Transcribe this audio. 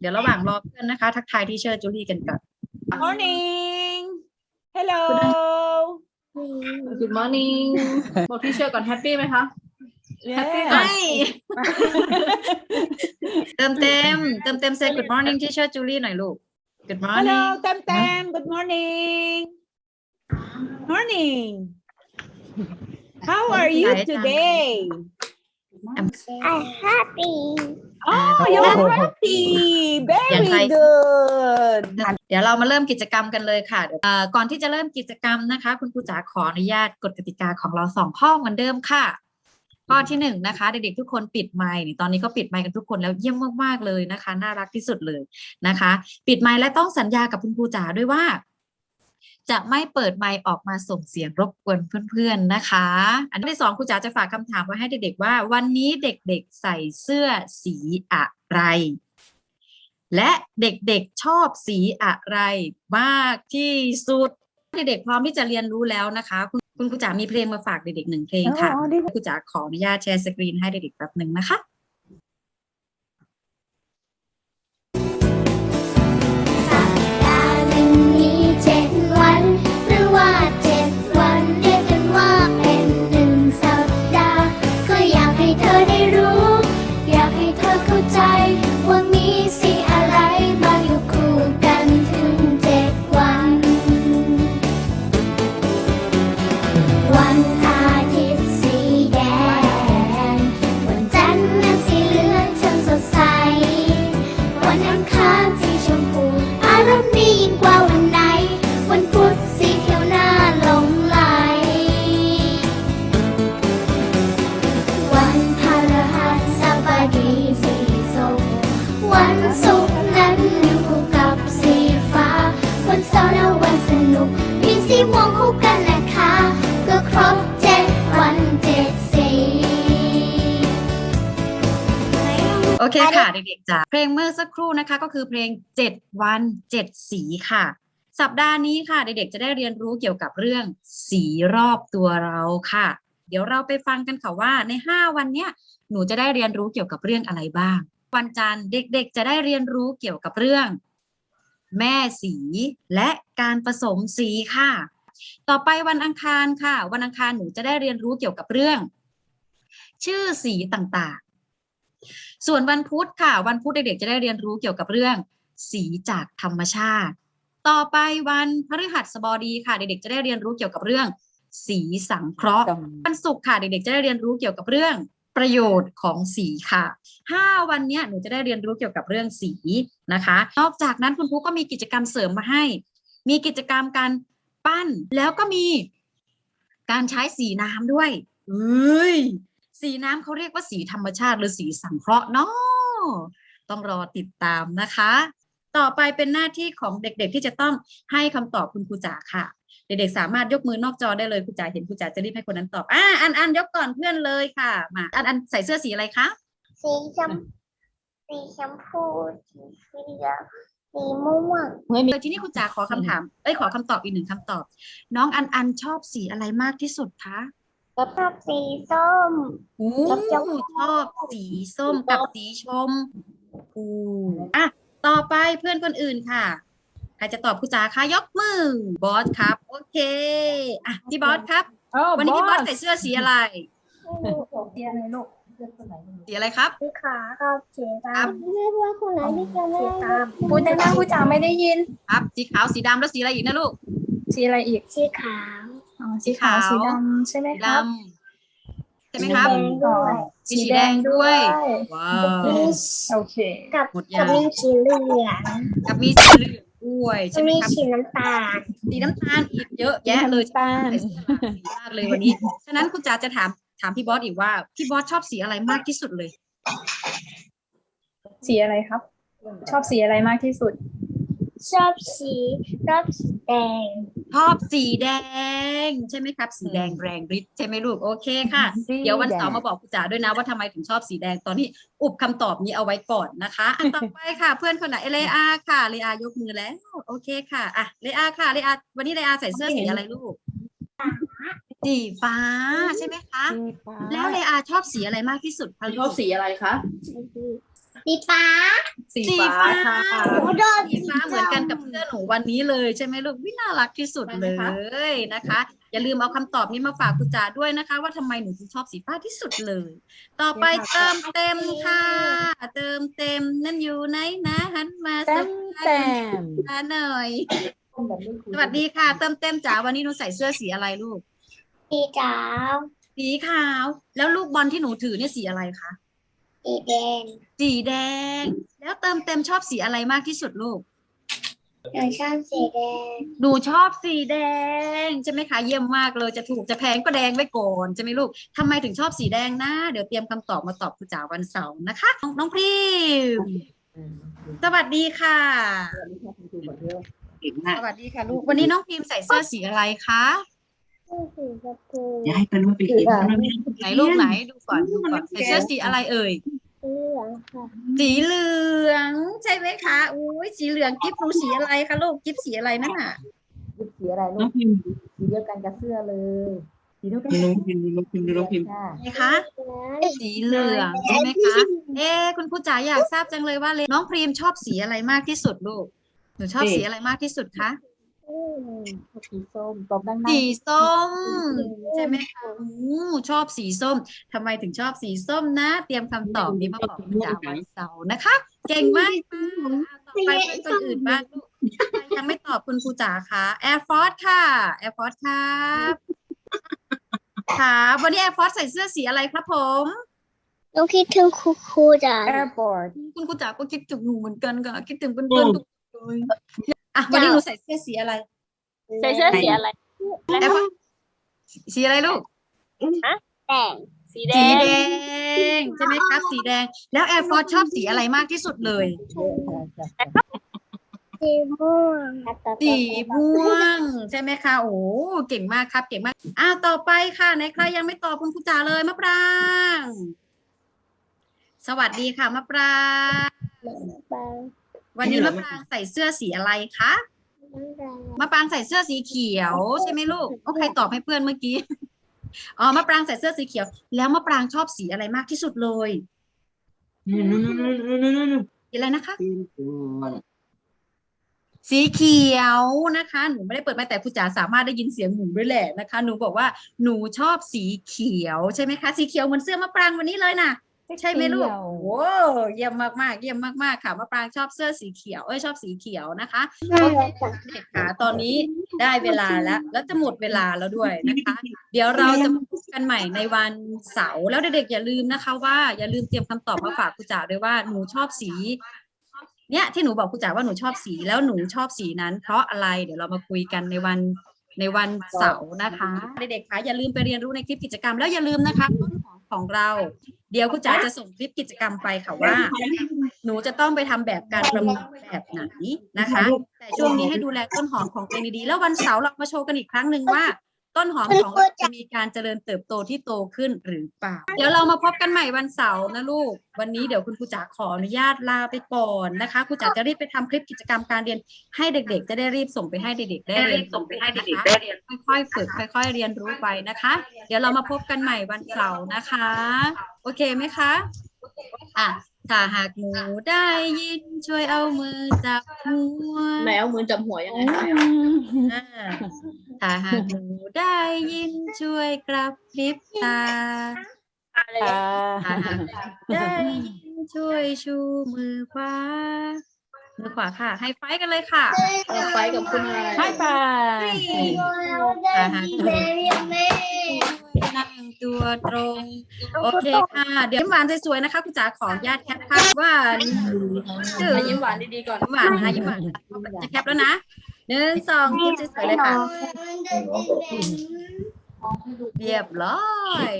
เดี๋ยวระหว่างรอเพื่อนนะคะ ทักทายที่เชอร์จูลี่กันก่อน Morning. Hello. Good morning บอกที่เชื่อก่อนแฮปปี้ไหมคะ Happy Yes. ไม่เติมเต็มเติมเต็ม say good morning ที่เชอร์จูลี่หน่อยลูก good morning Hello, Tem Tem. Good morning. Morning. How are you Hi, Tam. today? I'm happy. Oh, you're happy. Very Yes, I- good. เดี๋ยวเรามาเริ่มกิจกรรมกันเลยค่ะเดี๋ยวเอ่อก่อนที่จะเริ่มกิจกรรมนะคะ คุณครูจ๋าขออนุญาตกฎกติกาของเราสองข้อเหมือนเดิมค่ะ ข้อที่หนึ่งนะคะเด็กๆทุกคนปิดไมค์นี่ตอนนี้ก็ปิดไมค์กันทุกคนแล้วเยี่ยมมากๆเลยนะคะ น่ารักที่สุดเลยนะคะ ปิดไมค์และต้องสัญญากับคุณครูจ๋าด้วยว่า จะไม่เปิดไมค์ออกมาส่งเสียงรบกวนเพื่อนๆนะคะ อันที่สองครูจ๋าจะฝากคำถามไว้ให้เด็กๆว่า วันนี้เด็กๆใส่เสื้อสีอะไร และเด็กๆชอบสีอะไรมากที่สุดเด็กๆพร้อมที่จะเรียนรู้แล้วนะคะ คุณคุณครูจ๋ามีเพลงมาฝากเด็กๆหนึ่งเพลงค่ะอ๋อดีครูจ๋าขออนุญาตแชร์สกรีนให้เด็กๆแป๊บหนึ่งนะคะ วันศุกร์นั้นอยู่คู่กับสีฟ้า วันเสาร์และวันสนุกมีสีม่วงคู่กันนะคะก็ครบเจ็ดวันเจ็ดสี โอเคค่ะ เด็กๆจ๋าเพลงเมื่อสักครู่นะคะ ก็คือเพลง 7 วัน 7 สีค่ะ สัปดาห์นี้ค่ะ เด็กๆจะได้เรียนรู้เกี่ยวกับเรื่องสีรอบตัวเราค่ะ เดี๋ยวเราไปฟังกันค่ะว่าใน 5 วันเนี้ยหนูจะได้เรียนรู้เกี่ยวกับเรื่องอะไรบ้าง วันจันทร์เด็กๆ จะได้เรียนรู้เกี่ยวกับเรื่อง แม่สีและการผสมสีค่ะ ต่อไปวันอังคารค่ะ วันอังคารหนูจะได้เรียนรู้เกี่ยวกับเรื่อง ชื่อสีต่างๆ ส่วนวันพุธค่ะ วันพุธเด็กๆ จะได้เรียนรู้เกี่ยวกับเรื่อง สีจากธรรมชาติ ต่อไปวันพฤหัสบดีค่ะ เด็กๆ จะได้เรียนรู้เกี่ยวกับเรื่อง สีสังเคราะห์ วันศุกร์ค่ะ เด็กๆ จะได้เรียนรู้เกี่ยวกับเรื่อง ประโยชน์ของสีค่ะห้าวันนี้หนูจะได้เรียนรู้เกี่ยวกับเรื่องสีนะคะ นอกจากนั้นคุณครูก็มีกิจกรรมเสริมมาให้ มีกิจกรรมการปั้นแล้วก็มีการใช้สีน้ำด้วยเอ้ยสีน้ำเขาเรียกว่าสีธรรมชาติหรือสีสังเคราะห์เนาะต้องรอติดตามนะคะ ต่อไปเป็นหน้าที่ของเด็กๆที่จะต้องให้คำตอบคุณครูจ๋าค่ะ เด็กๆสามารถยกมือนอกจอได้เลยครูจ๋าเห็นครูจ๋าจะรีบให้คนนั้นตอบอ่าอันอันยกก่อนเพื่อนเลยค่ะมาอันอันใส่เสื้อสีอะไรคะสีชมสีชมพูสีเหลืองสีม่วงเออทีนี้ครูจ๋าขอคำถามเอ้ยขอคำตอบอีกหนึ่งคำตอบ น้องอันอันชอบสีอะไรมากที่สุดคะชอบสีส้มอู้ชอบชมพูชอบสีส้มกับสีชมพูอะต่อไปเพื่อนคนอื่นค่ะ ใครจะตอบครูจ๋าคะยกมือบอสครับ โอเคอะพี่บอสครับ Oh, วันนี้พี่บอส boss. ใส่เสื้อสีอะไรสีอะไรครับสีขาครับสีดครับำไม่ว่าคนไหนที่จะสีดพูดดังๆพูดจ๋าไม่ได้ยิน ครับสีขาวสีดำแล้วสีอะไรอีกนะลูกสีอะไรอีกำสีขาวอ๋อสีขาวสีสีขาวดำใช่ไหมสีคดรับำใช่ไหมครับสีแดงด้วยมีสีแดงด้วยว้าวมีโอเคกับหมดกัยับงมีสีเหลืองกับมีสีเหลือง ด้วยใช่ไหมมีครับสีน้ำตาล สีน้ำตาลอีกเยอะแยะเลยต้านใส่เสื้อหลากสีมากเลยวันนี้ ฉะนั้นคุณจ๋าจะถามถามพี่บอสอีกว่าพี่บอสชอบสีอะไรมากที่สุดเลย สีอะไรครับ ชอบสีอะไรมากที่สุด ชอบสีชอบสีแดง ชอบสีแดง ใช่ไหมครับ สีแดงแรงฤทธิ์ใช่ไหมลูกโอเคค่ะ สีเดี๋ยววันเสาร์แดง มาบอกคุณจ๋าด้วยนะว่าทำไมถึงชอบสีแดงตอนนี้ อุบคำตอบนี้เอาไว้ก่อนนะคะอะต่อไปค่ะ เพื่อนคนไหนเลอาค่ะเลอายกมือแล้วโอเคค่ะอะเลอาค่ะเลอาวันนี้เลอาใส่เสื้อสีอะไรลูกสีฟ้าใช่ไหมคะแล้วเลอาชอบสีอะไรมากที่สุดคะชอบสีอะไรคะสี สีฟ้าสีสีฟ้าฟ้าค่ะหนูโดนสีฟ้าเหมือนกันกับเพื่อนหนูวันนี้เลยใช่ไหมลูกวิน่ารักที่สุดเลยนะคะ อย่าลืมเอาคำตอบนี้มาฝากคุณจ๋าด้วยนะคะ ว่าทำไมหนูถึงชอบสีฟ้าที่สุดเลย ต่อไปเติมเต็มค่ะ เติมเต็มนั่นอยู่ไหนนะหันมาสเต็มบายเต็มตาหน่อยสวัสดีค่ะ เติมเต็มจ๋าวันนี้หนูใส่เสื้อสีอะไรลูกสีขาวสีขาว แล้วลูกบอลที่หนูถือเนี่ยสีอะไรคะ สีแดงสีแดง แล้วเติมเต็มชอบสีอะไรมากที่สุดลูก หนูชอบสีแดง หนูชอบสีแดงใช่ไหมคะเยี่ยมมากเลยจะถูกจะแพงก็แดงไว้ก่อนใช่ไหมลูกทำไมถึงชอบสีแดงนะเดี๋ยวเตรียมคำตอบมาตอบคุณจ๋าวันเสาร์นะคะน้องน้องพริมสวัสดีค่ะสวัสดีค่ะลูกวันนี้น้องพิมใส่เสื้อสีอะไรคะ สีชมพูอย่าให้เป็นว่าเป็นเขียนนะไหนลูกไหนดูก่อนดูก่อนใส่เสื้อสีอะไรเอ่ย เหลืองค่ะสีเหลือง ใช่ไหมคะอุ้ยสีเหลืองกิ๊บรู้สีอะไรคะลูกกิ๊บสีอะไรนั่นน่ะสีอะไรลูน้อกงพิมพ์สีเดียวกันกับเสื้อเลยสีเดียวกันน้องพิมพ์น้องพิมพ์น้องพิมพ์ค่ะไหมคะ สีเหลืองใช่ไหมคะ เอ๊ะคุณครูจ๋าอยากทราบจังเลยว่าเลยน้องพรีมชอบสีอะไรมากที่สุดลูก หนูชอบสีอะไรมากที่สุดคะ สีส้มตบดังสีส้ม ใช่ไหมคะอู้ชอบสีส้มทำไมถึงชอบสีส้มนะ เตรียมคำตอบนี้มาบอกคุณจ๋าวันเสาร์นะคะ เก่งมากค่ะต่อไปเป็นคนอื่นบ้างลูกใครยังไม่ตอบคุณครูจ๋าคะแอร์ฟอร์ค่ะแอร์ฟอร์ครับครับวันนี้แอร์ฟอร์ใส่เสื้อสีอะไรครับผมหนูคิดถึงครูครูจ้ะๆ airport คุณครูจ๋าก็คิดถึงหนูเหมือนกันค่ะคิดถึงเพื่อนๆทุกคนเลย อะวันนี้หนูใส่เสื้อสีอะไรใส่เสื้อสีอะไรแอฟสีอะไรลูกแต่งสีแดสีงแดงใช่ไหมครับ สีแดง แล้วแอร์ฟอร์ชอบสีอะไรมากที่สุดเลย สีม่วงสีม่วงใช่ไหมคะโอ้เก่งมากครับ เก่งมากอ้าวต่อไปค่ะไหนใครยังไม่ตอบคุณครูจ๋าเลยมะปรางสวัสดีค่ะมะปราง วันนี้มะปรางใส่เสื้อสีอะไรคะมะปรางใส่เสื้อสีเขียวใช่ไหมลูกโอ้ใครตอบให้เพื่อนเมื่อกี้อ๋อมะปรางใส่เสื้อสีเขียว แล้วมะปรางชอบสีอะไรมากที่สุดเลยนู่นนู่นนู่นนู่นนู่นอะไรนะคะสีเขียวนะคะ หนูไม่ได้เปิดไมค์แต่ครูจ๋าสามารถได้ยินเสียงหนูด้วยแหละนะคะ หนูบอกว่าหนูชอบสีเขียวใช่ไหมคะ สีเขียวเหมือนเสื้อมะปรางวันนี้เลยนะ ใช่ไหมลูกโว้เยี่ยมมากๆเยี่ยมมากๆค่ะมะปรางชอบเสื้อสีเขียวเอ้ยชอบสีเขียวนะคะโอเคค่ะเด็กค่ะตอนนี้ได้เวลาแล้ว แล้วจะหมดเวลาแล้วด้วยนะคะ เดี๋ยวเราจะมาพบกันใหม่ในวันเสาร์แล้วเด็กๆอย่าลืมนะคะ ว่าอย่าลืมเตรียมคำตอบมาฝากครูจ๋าด้วยว่าหนูชอบสีเนี่ยที่หนูบอกครูจ๋าว่าหนูชอบสีแล้วหนูชอบสีนั้น เพราะอะไรเดี๋ยวเรามาคุยกันในวันในวันเสาร์นะคะเด็กๆคะอย่าลืมไปเรียนรู้ในคลิปกิจกรรมแล้วอย่าลืมนะคะต้นหอม ของเรา เดี๋ยวครูจ๋าจะส่งคลิปกิจกรรมไปค่ะว่า หนูจะต้องไปทำแบบการประเมินแบบไหนนะคะ แต่ช่วงนี้ให้ดูแลต้นหอมของตัวเองดีๆแล้ววันเสาร์เรามาโชว์กันอีกครั้งหนึ่งว่า ต้นหอมของเราจะมีการเจริญเติบโตที่โตขึ้นหรือเปล่า เดี๋ยวเรามาพบกันใหม่วันเสาร์นะลูก วันนี้เดี๋ยวคุณครูจ๋าขออนุญาตลาไปก่อนนะคะครูจ๋าจะรีบไปทำคลิปกิจกรรมการเรียนให้เด็ก ๆ จะได้รีบส่งไปให้เด็กๆได้เรียนส่งไปให้เด็กๆได้เรียนค่อยๆฝึกค่อย ๆ เรียนรู้ไปนะคะ เดี๋ยวเรามาพบกันใหม่วันเสาร์นะคะ โอเคไหมคะอะถ้าหากหนูได้ยินช่วยเอามือจับหัวแมวมือจับหัวยังไงคะอ่า ถ้าหากหนูได้ยินช่วยกระพริบตาค่ะถ้าหากได้ยินช่วยชูมือขวา มือขวาค่ะ ให้ไฟท์กันเลยค่ะเราไฟกับคุณอะไรบายบายถ้าหากหนูนั่งตัวตรงโอเคค่ะ เดี๋ยวยิ้มหวานสวยๆนะคะคุณจ๋าขออนุญาตแคปภาพว่าชื่อยิ้มหวานดีๆก่อน ยิ้มหวานนะคะยิ้มหวานจะแคปแล้วนะ หนึ่งสองยิ้มสวยๆเลยค่ะ เรียบร้อย